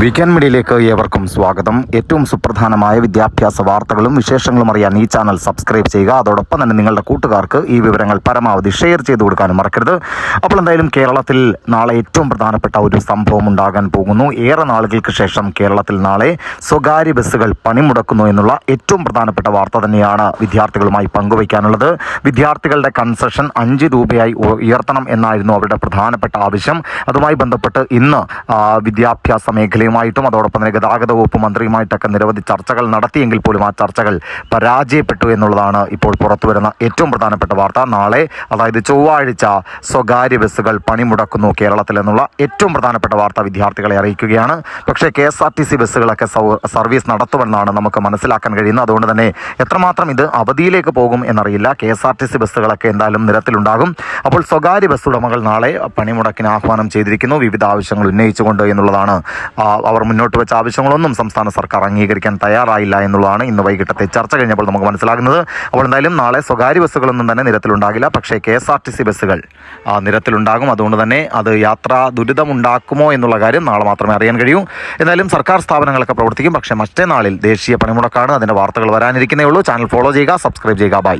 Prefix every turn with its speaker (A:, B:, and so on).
A: Weekend മീഡിയയിലേക്ക് ഏവർക്കും സ്വാഗതം. ഏറ്റവും സുപ്രധാനമായ വിദ്യാഭ്യാസ വാർത്തകളും വിശേഷങ്ങളും അറിയാൻ ഈ ചാനൽ സബ്സ്ക്രൈബ് ചെയ്യുക. അതോടൊപ്പം തന്നെ നിങ്ങളുടെ കൂട്ടുകാർക്ക് ഈ വിവരങ്ങൾ പരമാവധി ഷെയർ ചെയ്തു കൊടുക്കാനും മറക്കരുത്. അപ്പോൾ എന്തായാലും കേരളത്തിൽ നാളെ ഏറ്റവും പ്രധാനപ്പെട്ട ഒരു സംഭവം ഉണ്ടാകാൻ പോകുന്നു. ഏറെ നാളുകൾക്ക് ശേഷം കേരളത്തിൽ നാളെ സ്വകാര്യ ബസ്സുകൾ പണിമുടക്കുന്നു എന്നുള്ള ഏറ്റവും പ്രധാനപ്പെട്ട വാർത്ത തന്നെയാണ് വിദ്യാർത്ഥികളുമായി പങ്കുവയ്ക്കാനുള്ളത്. വിദ്യാർത്ഥികളുടെ കൺസെഷൻ അഞ്ച് രൂപയായി ഉയർത്തണം എന്നായിരുന്നു അവരുടെ പ്രധാനപ്പെട്ട ആവശ്യം. അതുമായി ബന്ധപ്പെട്ട് ഇന്ന് വിദ്യാഭ്യാസ വിദ്യാഭ്യാസ മേഖലയുമായിട്ടും അതോടൊപ്പം തന്നെ ഗതാഗത വകുപ്പ് മന്ത്രിയുമായിട്ടൊക്കെ നിരവധി ചർച്ചകൾ നടത്തിയെങ്കിൽ പോലും ആ ചർച്ചകൾ പരാജയപ്പെട്ടു എന്നുള്ളതാണ് ഇപ്പോൾ പുറത്തുവരുന്ന ഏറ്റവും പ്രധാനപ്പെട്ട വാർത്ത. നാളെ അതായത് ചൊവ്വാഴ്ച സ്വകാര്യ ബസ്സുകൾ പണിമുടക്കുന്നു കേരളത്തിൽ എന്നുള്ള ഏറ്റവും പ്രധാനപ്പെട്ട വാർത്ത വിദ്യാർത്ഥികളെ അറിയിക്കുകയാണ്. പക്ഷേ K S R T C ബസ്സുകളൊക്കെ service നടത്തുമെന്നാണ് നമുക്ക് മനസ്സിലാക്കാൻ കഴിയുന്നത്. അതുകൊണ്ട് തന്നെ എത്രമാത്രം ഇത് അവധിയിലേക്ക് പോകും എന്നറിയില്ല. K S R T C ബസ്സുകളൊക്കെ എന്തായാലും നിരത്തിലുണ്ടാകും. അപ്പോൾ സ്വകാര്യ ബസ് ഉടമകൾ നാളെ പണിമുടക്കിന് ആഹ്വാനം ചെയ്തിരിക്കുന്നു. വിവിധ ആവശ്യങ്ങൾ ഉന്നയിച്ചുകൊണ്ട് എന്നുള്ളതാണ്. അവർ മുന്നോട്ട് വെച്ച ആവശ്യങ്ങളൊന്നും സംസ്ഥാന സർക്കാർ അംഗീകരിക്കാൻ തയ്യാറായില്ല എന്നുള്ളതാണ് ഇന്ന് വൈകിട്ടത്തെ ചർച്ച കഴിഞ്ഞപ്പോൾ നമുക്ക് മനസ്സിലാകുന്നത്. അപ്പോൾ എന്തായാലും നാളെ സ്വകാര്യ ബസ്സുകളൊന്നും തന്നെ നിരത്തിലുണ്ടാകില്ല. പക്ഷേ K S R T C ബസ്സുകൾ നിരത്തിലുണ്ടാകും. അതുകൊണ്ട് തന്നെ അത് യാത്രാ ദുരിതമുണ്ടാക്കുമോ എന്നുള്ള കാര്യം നാളെ മാത്രമേ അറിയാൻ കഴിയൂ. എന്തായാലും സർക്കാർ സ്ഥാപനങ്ങളൊക്കെ പ്രവർത്തിക്കും. പക്ഷേ മറ്റേ നാളിൽ ദേശീയ പണിമുടക്കാണ്. അതിന്റെ വാർത്തകൾ വരാനിരിക്കുന്നേ ഉള്ളൂ. ചാനൽ ഫോളോ ചെയ്യുക സബ്സ്ക്രൈബ് ചെയ്യുക. ബൈ.